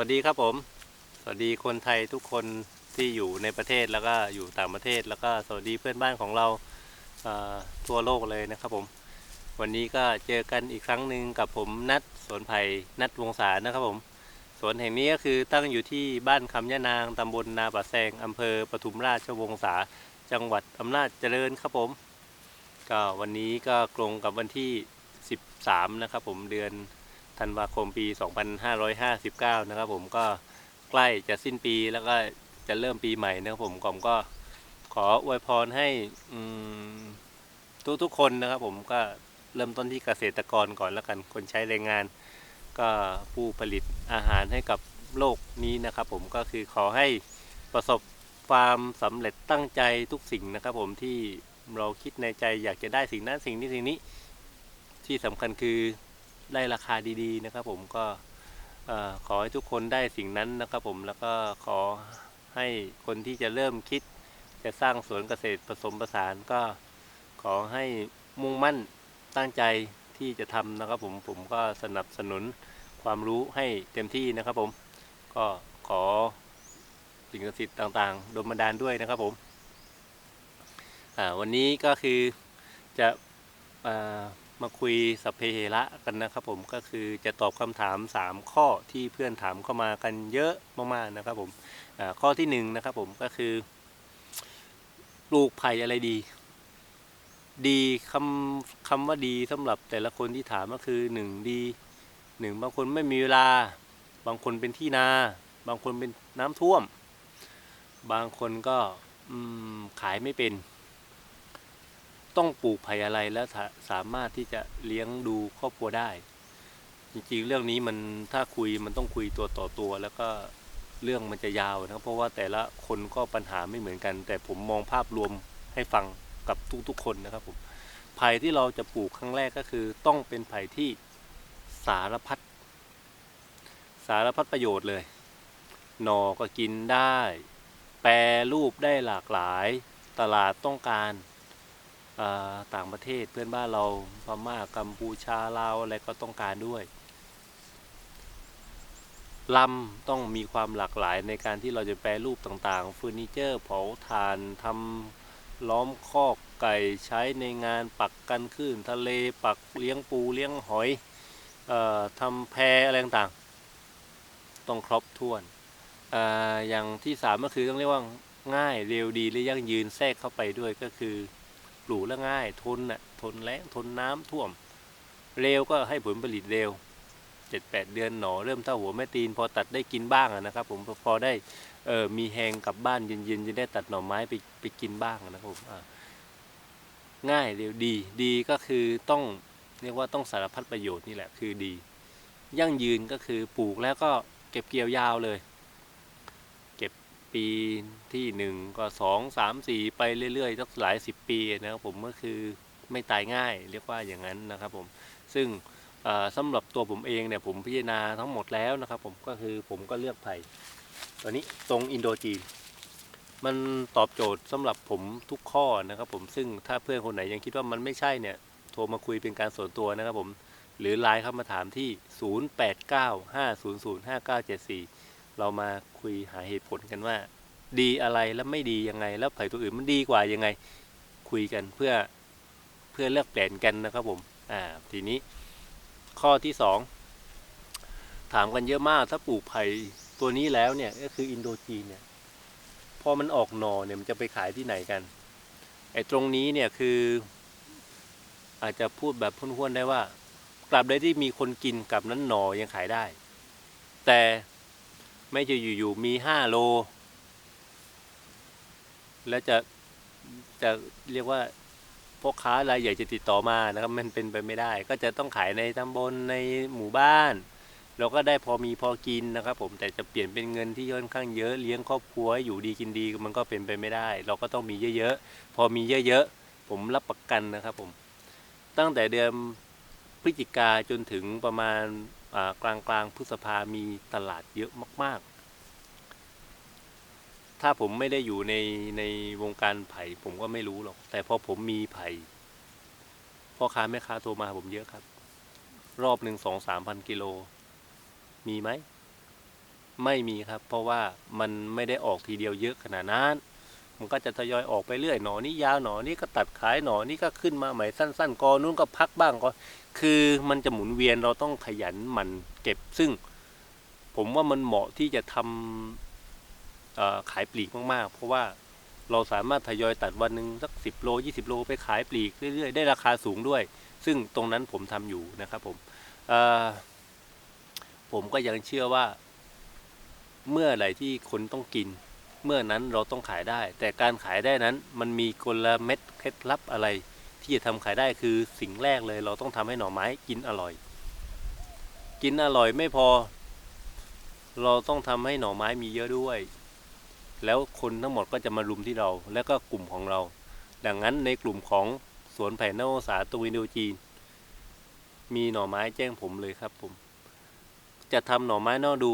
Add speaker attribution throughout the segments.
Speaker 1: วัสดีครับผม สวัสดีคนไทยทุกคนที่อยู่ในประเทศแล้วก็อยู่ต่างประเทศ แล้วก็สวัสดีเพื่อนบ้านของเราทั่วโลกเลยนะครับผม วันนี้ก็เจอกันอีกครั้งหนึ่งกับผมนัดสวนไผ่นัดวงศานะครับผม สวนแห่งนี้ก็คือตั้งอยู่ที่บ้านคำยะนางตำบลนาป่าแซงอำเภอปทุมราชวงศาจังหวัดอำนาจเจริญครับผม ก็วันนี้ก็ตรงกับวันที่ 13 นะครับผมเดือน ธันวาคมปี 2559 นะครับผมก็ใกล้จะสิ้นปีแล้วก็จะเริ่มปีใหม่นะครับผมกอมก็ขออวยพรให้ทุกทุกๆคนนะครับผมก็เริ่มต้นที่เกษตรกรก่อนแล้วกัน คนใช้แรงงาน ก็ผู้ผลิตอาหารให้กับโลกนี้นะครับผมก็คือขอให้ประสบความสำเร็จตั้งใจทุกสิ่งนะครับผมที่เราคิดในใจอยากจะได้สิ่งนั้นสิ่งนี้สิ่งนี้ ที่สำคัญคือ ได้ราคาดีๆนะครับ ผมก็ขอให้ทุกคนได้สิ่งนั้นนะครับ ผมแล้วก็ขอให้คนที่จะเริ่มคิด จะสร้างสวนเกษตรผสมผสานก็ขอให้มุ่งมั่นตั้งใจที่จะทำนะครับ ผมผมก็สนับสนุนความรู้ให้เต็มที่นะครับ ผมก็ขอสิ่งศักดิ์สิทธิ์ต่างๆโดนบันดาลด้วยนะครับผมวันนี้ก็คือจะ มาคุยสัพเพเหระกันนะครับผมก็คือจะตอบคำถาม 3 ข้อที่เพื่อนถามเข้ามากันเยอะมากๆนะครับผมข้อที่1นงนะครับผมก็คือปลูกไผ่อะไรดี ดีคำคำว่าดีสำหรับแต่ละคนที่ถามก็คือ1ดีหนึ่งบางคนไม่มีเวลา บางคนเป็นที่นา บางคนเป็นน้ำท่วม บางคนก็ขายไม่เป็น ต้องปลูกไผ่อะไรแล้วสามารถที่จะเลี้ยงดูครอบครัวได้ จริงๆ เรื่องนี้มันถ้าคุยมันต้องคุยตัวต่อตัว แล้วก็เรื่องมันจะยาวนะครับเพราะว่าแต่ละคนก็ปัญหาไม่เหมือนกัน แต่ผมมองภาพรวมให้ฟังกับทุกๆคนนะครับผมไผ่ที่เราจะปลูกครั้งแรกก็คือ ต้องเป็นไผ่ที่สารพัดสารพัดประโยชน์เลย หน่อก็กินได้ แปรรูปได้หลากหลาย ตลาดต้องการ ต่างประเทศเพื่อนบ้านเราพม่ากัมพูชาลาวอะไรก็ต้องการด้วยลำต้องมีความหลากหลายในการที่เราจะแปรรูปต่างๆเฟอร์นิเจอร์เผาถ่านทำล้อมคอกไก่ใช้ในงานปักกันคลื่นทะเลปักเลี้ยงปูเลี้ยงหอยออทำแพอะไรต่างๆ ต้องครบถ้วนออย่างที่สามก็คือต้องเรียกว่าง่ายเร็วดีและยั่งยืนแทรกเข้าไปด้วยก็คือ ปลูกแล้วง่าย ทนน่ะทนแรงทนน้ำท่วม เร็วก็ให้ผลผลิตเร็วเจ็ดแปดเดือนหนอเริ่มเท่าหัวแม่ตีน พอตัดได้กินบ้างนะครับ ผมพอได้เออมีแหงกลับบ้านเย็นๆจะได้ตัดหน่อไม้ไปไปกินบ้างนะครับผมง่ายเร็วดีดีก็คือต้องเรียกว่าต้องสารพัดประโยชน์นี่แหละคือดี ยั่งยืนก็คือปลูกแล้วก็เก็บเกี่ยวยาวเลย ปีที่หนึ่งก็สองสามสี่ไปเรื่อยๆสักหลายสิบปีนะครับผมก็คือไม่ตายง่ายเรียกว่าอย่างนั้นนะครับผมซึ่งเอ่อสำหรับตัวผมเองเนี่ยผมพิจารณาทั้งหมดแล้วนะครับ ผมก็คือผมก็เลือกไผ่ตัวนี้ตรงอินโดจีนมันตอบโจทย์สำหรับผมทุกข้อนะครับผมซึ่งถ้าเพื่อนคนไหนยังคิดว่ามันไม่ใช่เนี่ยโทรมาคุยเป็นการส่วนตัวนะครับผมหรือไลน์เข้ามาถามที่ 0895005974 เรามาคุยหาเหตุผลกันว่า ดีอะไรแล้วไม่ดียังไง แล้วไผ่ตัวอื่นมันดีกว่ายังไง คุยกันเพื่อเพื่อเลือกเปลี่ยนกันนะครับผมอ่าทีนี้ข้อที่สองถามกันเยอะมากถ้าปลูกไผ่ตัวนี้แล้วเนี่ยก็คืออินโดจีนเนี่ยพอมันออกหน่อเนี่ยมันจะไปขายที่ไหนกันไอ้ตรงนี้เนี่ยคืออาจจะพูดแบบพ้วนๆได้ว่ากลับใดที่มีคนกินกับนั้นหนอยังขายได้ แต่ ไม่จะอยู่ๆมีห้าโล แล้วจะจะเรียกว่าพ่อค้ารายใหญ่จะติดต่อมานะครับ มันเป็นไปไม่ได้ ก็จะต้องขายในตำบลในหมู่บ้าน เราก็ได้พอมีพอกินนะครับผมแต่จะเปลี่ยนเป็นเงินที่ค่อนข้างเยอะเลี้ยงครอบครัวให้อยู่ดีกินดีมันก็เป็นไปไม่ได้ เราก็ต้องมีเยอะๆพอมีเยอะๆผมรับประกันนะครับผมตั้งแต่เดือนพฤศจิกาจนถึงประมาณ กลางกลางพฤษภามีตลาดเยอะมาก ๆ ถ้าผมไม่ได้อยู่ในในวงการไผ่ผมก็ไม่รู้หรอก แต่พอผมมีไผ่พ่อค้าแม่ค้าโทรมาผมเยอะครับ รอบหนึ่งสองสามพันกิโล มีไหม ไม่มีครับ เพราะว่ามันไม่ได้ออกทีเดียวเยอะขนาดนั้น มันก็จะทยอยออกไปเรื่อยหนอนี้ยาวหนอนี้ก็ตัดขายหนอนี้ก็ขึ้นมาใหม่สั้น ๆกอนู้นก็พักบ้างก็คือมันจะหมุนเวียนเราต้องขยันหมั่นเก็บ ซึ่ง ผมว่ามันเหมาะที่จะทำขายปลีกมากๆ เพราะว่าเราสามารถทยอยตัดวันหนึ่งสักสิบโลยี่สิบโลไปขายปลีกเรื่อยๆ ได้ราคาสูงด้วย ซึ่งตรงนั้นผมทำอยู่นะครับผมผมก็ยังเชื่อว่า เมื่อไหร่ที่คนต้องกิน เมื่อนั้นเราต้องขายได้ แต่การขายได้นั้นมันมีกลเม็ดเคล็ดลับอะไร ที่จะทำขายได้คือสิ่งแรกเลยเราต้องทำให้หน่อไม้กินอร่อย กินอร่อยไม่พอ เราต้องทำให้หน่อไม้มีเยอะด้วย แล้วคนทั้งหมดก็จะมารุมที่เรา แล้วก็กลุ่มของเรา ดังนั้นในกลุ่มของสวนไผ่นอกสาตวินโดจีน มีหน่อไม้แจ้งผมเลยครับผม จะทำหน่อไม้นอกดู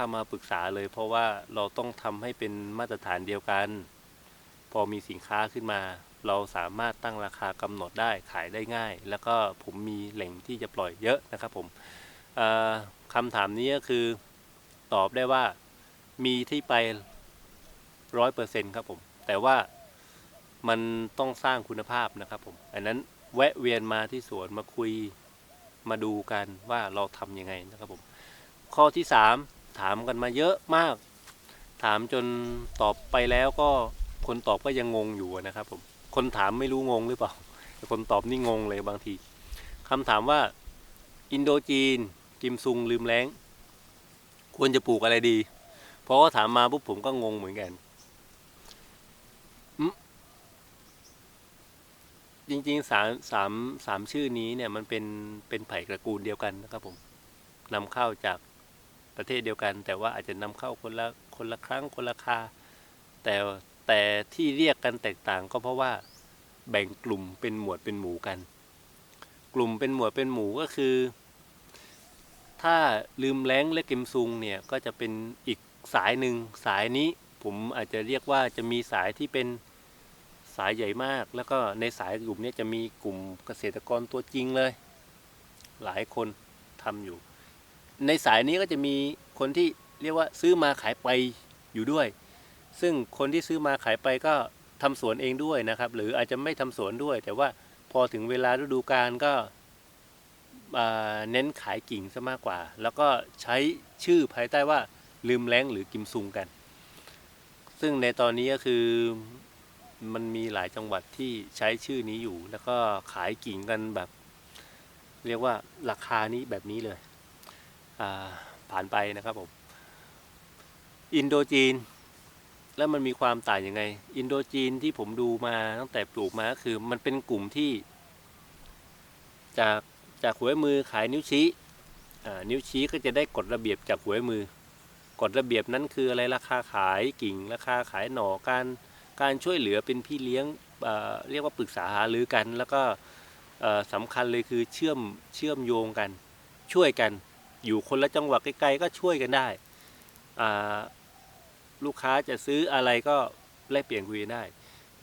Speaker 1: เข้ามาปรึกษาเลย เพราะว่าเราต้องทำให้เป็นมาตรฐานเดียวกัน พอมีสินค้าขึ้นมา เราสามารถตั้งราคากำหนดได้ขายได้ง่าย แล้วก็ผมมีแหล่งที่จะปล่อยเยอะนะครับผมเอ่อคำถามนี้ก็คือตอบได้ว่ามีที่ไปร้อยเปอร์เซ็นครับผม แต่ว่ามันต้องสร้างคุณภาพนะครับผม อันนั้นแวะเวียนมาที่สวนมาคุยมาดูกันว่าเราทำยังไงนะครับผม ข้อที่สาม ถามกันมาเยอะมาก ถามจนตอบไปแล้วก็คนตอบก็ยังงงอยู่นะครับผมคนถามไม่รู้งงหรือเปล่าแต่คนตอบนี่งงเลยบางทีคำถามว่าอินโดจีน กิมซุงลืมแล้ง ควรจะปลูกอะไรดี เพราะว่าถามมาปุ๊บผมก็งงเหมือนกันจริงๆสามสามสามชื่อนี้เนี่ยมันเป็นเป็นไผ่ตระกูลเดียวกันนะครับผมนำเข้าจาก ประเทศเดียวกัน แต่ว่าอาจจะนำเข้าคนละคนละครั้งคนละคา แต่แต่ที่เรียกกันแตกต่างก็เพราะว่าแบ่งกลุ่มเป็นหมวดเป็นหมู่กัน กลุ่มเป็นหมวดเป็นหมู่ก็คือ ถ้าลืมแล้งและกิมซุงเนี่ยก็จะเป็นอีกสายหนึ่งสายนี้ผมอาจจะเรียกว่าจะมีสายที่เป็นสายใหญ่มาก แล้วก็ในสายกลุ่มเนี้จะมีกลุ่มเกษตรกรตัวจริงเลย หลายคนทำอยู่ ในสายนี้ก็จะมีคนที่เรียกว่าซื้อมาขายไปอยู่ด้วย ซึ่งคนที่ซื้อมาขายไปก็ทำสวนเองด้วยนะครับ หรืออาจจะไม่ทำสวนด้วย แต่ว่าพอถึงเวลาฤดูกาลก็เน้นขายกิ่งซะมากกว่า แล้วก็ใช้ชื่อภายใต้ว่าลืมแล้งหรือกิมซุงกัน ซึ่งในตอนนี้ก็คือมันมีหลายจังหวัดที่ใช้ชื่อนี้อยู่ แล้วก็ขายกิ่งกันแบบ เรียกว่าราคานี้แบบนี้เลย ผ่านไปนะครับผม อินโดจีน แล้วมันมีความต่างยังไง อินโดจีนที่ผมดูมาตั้งแต่ปลูกมาก็คือมันเป็นกลุ่มที่ จากจากหัวมือขายนิ้วชี้นิ้วชี้ก็จะได้กฎระเบียบจากหัวมือกฎระเบียบนั้นคืออะไรราคาขายกิ่ง ราคาขายหน่อการการช่วยเหลือเป็นพี่เลี้ยงเเรียกว่าปรึกษาหารือกัน แล้วก็สำคัญเลยคือเชื่อมเชื่อมโยงกันช่วยกัน อยู่คนละจังหวัดไกลๆก็ช่วยกันได้ ลูกค้าจะซื้ออะไรก็แลกเปลี่ยนคุยได้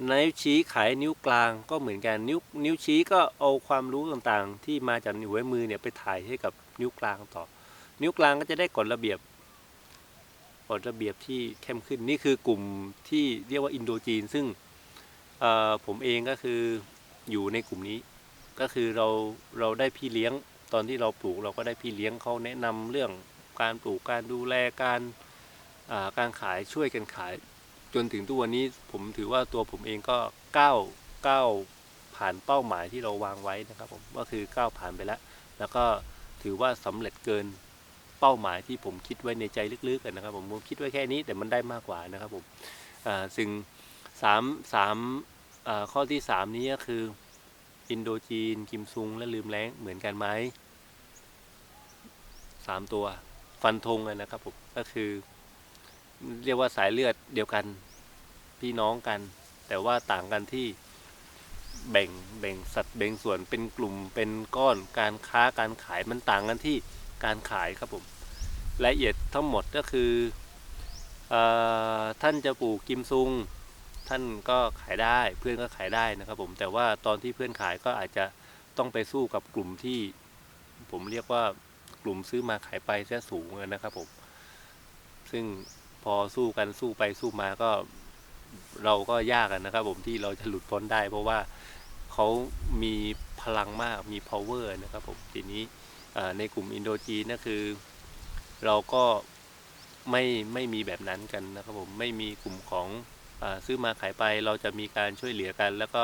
Speaker 1: นิ้วชี้ขายนิ้วกลางก็เหมือนกันนิ้วนิ้วชี้ก็เอาความรู้ต่างๆ ที่มาจากนิ้วมือเนี่ยไปถ่ายให้กับนิ้วกลางต่อ นิ้วกลางก็จะได้กฎระเบียบกฎระเบียบที่เข้มขึ้นนี่คือกลุ่มที่เรียกว่าอินโดจีน ซึ่งผมเองก็คืออยู่ในกลุ่มนี้ ก็คือเราเราได้พี่เลี้ยง ตอนที่เราปลูกเราก็ได้พี่เลี้ยงเขาแนะนำเรื่องการปลูกการดูแลการาการขายช่วยกันขาย จนถึงทุกวันนี้ผมถือว่าตัวผมเองก็ก้าวก้าวผ่านเป้าหมายที่เราวางไว้นะครับผมก็คือก้าวผ่านไปแล้ว แล้วก็ถือว่าสำเร็จเกินเป้าหมายที่ผมคิดไว้ในใจลึกๆกันนะครับ ผมผมคิดไว้แค่นี้แต่มันได้มากกว่านะครับผมซึ่งสามสามข้อที่สามนี้ก็คือ อินโดจีน กิมซุง และลืมแรงเหมือนกันไหมสามตัว ฟันธงเลยนะครับผมก็คือ เรียกว่าสายเลือดเดียวกัน พี่น้องกัน แต่ว่าต่างกันที่แบ่งแบ่งสัดแบ่งส่วนเป็นกลุ่มเป็นก้อนการค้าการขายมันต่างกันที่การขายครับผมรายละเอียดทั้งหมดก็คืออท่านจะปลูกกิมซุง ท่านก็ขายได้เพื่อนก็ขายได้นะครับผมแต่ว่าตอนที่เพื่อนขายก็อาจจะต้องไปสู้กับกลุ่มที่ ผมเรียกว่ากลุ่มซื้อมาขายไปเสียสูงนะครับผม ซึ่งพอสู้กันสู้ไปสู้มาก็เราก็ยากอะนะครับ ผมที่เราจะหลุดพ้นได้ เพราะว่าเขามีพลังมากมี power นะครับผมทีนี้ในกลุ่มอินโดจีนนั่นคือ เราก็ไม่ไม่มีแบบนั้นกันนะครับผมไม่มีกลุ่มของ ซื้อมาขายไปเราจะมีการช่วยเหลือกัน แล้วก็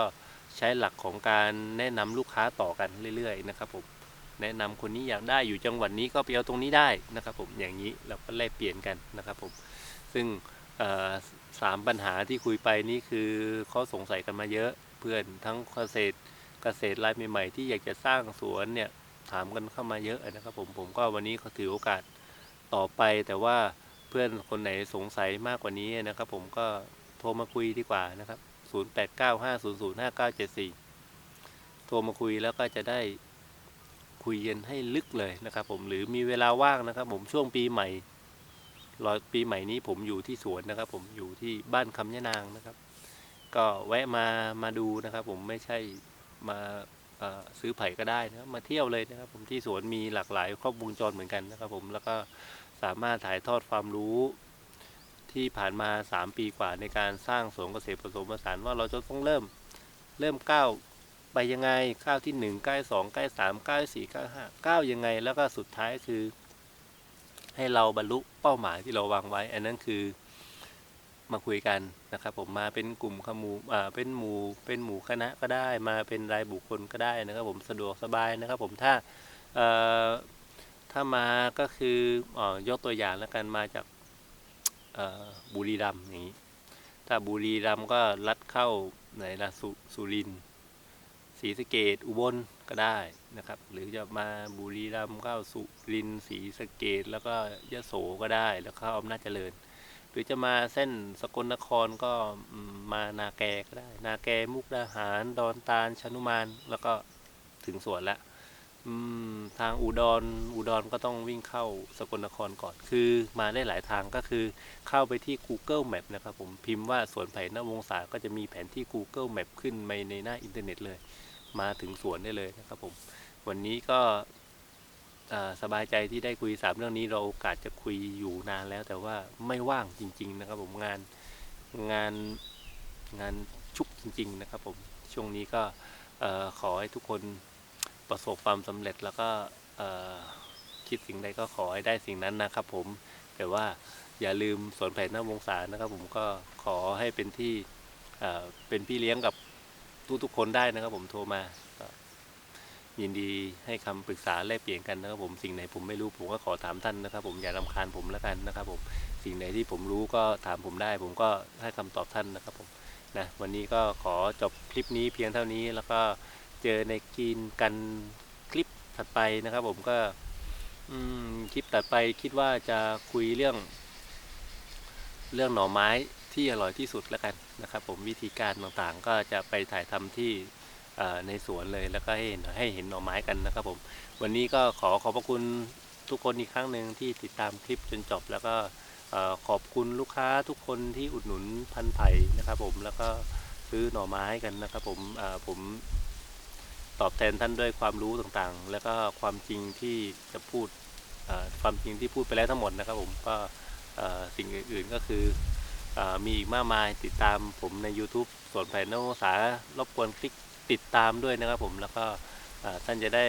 Speaker 1: ใช้หลักของการแนะนำลูกค้าต่อกันเรื่อยๆนะครับผมแนะนำคนนี้อยากได้อยู่จังหวัดนี้ก็ไปเอาตรงนี้ได้นะครับผมอย่างนี้เราก็แลกเปลี่ยนกันนะครับผมซึ่งสามปัญหาที่คุยไปนี่คือเขาสงสัยกันมาเยอะเพื่อนทั้งเกษตรเกษตรรายใหม่ๆที่อยากจะสร้างสวนเนี่ยถามกันเข้ามาเยอะนะครับผมผมก็วันนี้เขาถือโอกาสต่อไปแต่ว่าเพื่อนคนไหนสงสัยมากกว่านี้นะครับผมก็ ทรมาคุยดีกว่านะครับ 0895005974 โทรมาคุยแล้วก็จะได้คุยกันให้ลึกเลยนะครับผมหรือมีเวลาว่างนะครับ ผมช่วงปีใหม่รอปีใหม่นี้ผมอยู่ที่สวนนะครับ ผมอยู่ที่บ้านคำยะนางนะครับ ก็แวะมามาดูนะครับ ผมไม่ใช่มาซื้อไผ่ก็ได้นะครับมาเที่ยวเลยนะครับ ผมที่สวนมีหลากหลายครอบวงจรเหมือนกันนะครับ ผมแล้วก็สามารถถ่ายทอดความรู้ ที่ผ่านมา 3 ปีกว่าในการสร้างสวนเกษตรผสมผสานว่าเราจะต้องเริ่มเริ่มก้าวไปยังไงก้าวที่1ก้าวสองก้าวสามก้าวสี่ก้าวห้าก้าวยังไง แล้วก็สุดท้ายคือ ให้เราบรรลุเป้าหมายที่เราวางไว้ อันนั้นคือมาคุยกันนะครับ ผมมาเป็นกลุ่มขมูอ่าเป็นหมู่เป็นหมู่คณะก็ได้ มาเป็นรายบุคคลก็ได้นะครับ ผมสะดวกสบายนะครับ ผมถ้าเอ่อถ้ามาก็คือออยกตัวอย่างแล้วกันมาจาก บุรีรัมย์อย่างนี้ ถ้าบุรีรัมย์ก็ลัดเข้าไหนละสุสุรินศรีสะเกดอุบลก็ได้นะครับ หรือจะมาบุรีรัมย์เข้าสุรินศรีสะเกดแล้วก็ยะโสก็ได้แล้วเข้าอำนาจเจริญ หรือจะมาเส้นสกลนครก็มานาแกก็ได้ นาแกมุกดาหารดอนตาลชนุมานแล้วก็ถึงสวนละางอุดรอุดรก็ต้องวิ่งเข้าสกลนครก่อน คือมาได้หลายทางก็คือเข้าไปที่ Google Map นะครับผมพิมพ์ว่าสวนไผ่นวงศาก็จะมีแผนที่ Google Map ขึ้นในในหน้าอินเทอร์เน็ตเลย มาถึงสวนได้เลยนะครับผม วันนี้ก็สบายใจที่ได้คุยสามเรื่องนี้เราโอกาสจะคุยอยู่นานแล้ว แต่ว่าไม่ว่างจริง ๆ นะครับผมงานงานงานชุกจริง ๆ นะครับผมช่วงนี้ก็ขอให้ทุกคน ประสบความสำเร็จแล้วก็คิดสิ่งใดก็ขอให้ได้สิ่งนั้นนะครับ ผมแต่ว่าอย่าลืมสวนไผ่หน้าวงศานะครับ ผมก็ขอให้เป็นที่เป็นพี่เลี้ยงกับทุกๆคนได้นะครับ ผมโทรมายินดีให้คำปรึกษาแลกเปลี่ยนกันนะครับ ผมสิ่งไหนผมไม่รู้ผมก็ขอถามท่านนะครับ ผมอย่ารำคาญผมแล้วกันนะครับ ผมสิ่งไหนที่ผมรู้ก็ถามผมได้ ผมก็ให้คำตอบท่านนะครับ ผมนะวันนี้ก็ขอจบคลิปนี้เพียงเท่านี้แล้วก็ เจอในกินกันคลิปถัดไปนะครับ ผมก็มคลิปถัดไปคิดว่าจะคุยเรื่อง เรื่องหน่อไม้ที่อร่อยที่สุดแล้วกันนะครับ ผมวิธีการต่างๆ ก็จะไปถ่ายทำที่ในสวนเลยแล้วก็ให้เห็นให้เห็นหน่อไม้กันนะครับ ผม วันนี้ก็ขอขอบพระคุณทุกคนอีกครั้งหนึ่งที่ติดตามคลิปจนจบ แล้วก็ขอบคุณลูกค้าทุกคนที่อุดหนุนพันธุ์ไผ่นะครับ ผมแล้วก็ซื้อหน่อไม้กันนะครับ ผมผม ตอบแทนท่านด้วยความรู้ต่างๆ แล้วก็ความจริงที่จะพูดความจริงที่พูดไปแล้วทั้งหมดนะครับผมก็สิ่งอื่นๆก็คืออมีอีกมากมายติดตามผมใน YouTube ส่วนแผนนวสารบกวนคลิกติดตามด้วยนะครับผมแล้วก็ท่านจะได้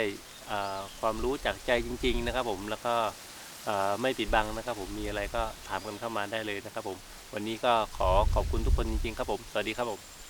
Speaker 1: ความรู้จากใจจริง ๆ นะครับผมแล้วก็ไม่ปิดบังนะครับผมมีอะไรก็ถามกันเข้ามาได้เลยนะครับผม วันนี้ก็ขอขอบคุณทุกคนจริงๆครับผม สวัสดีครับผม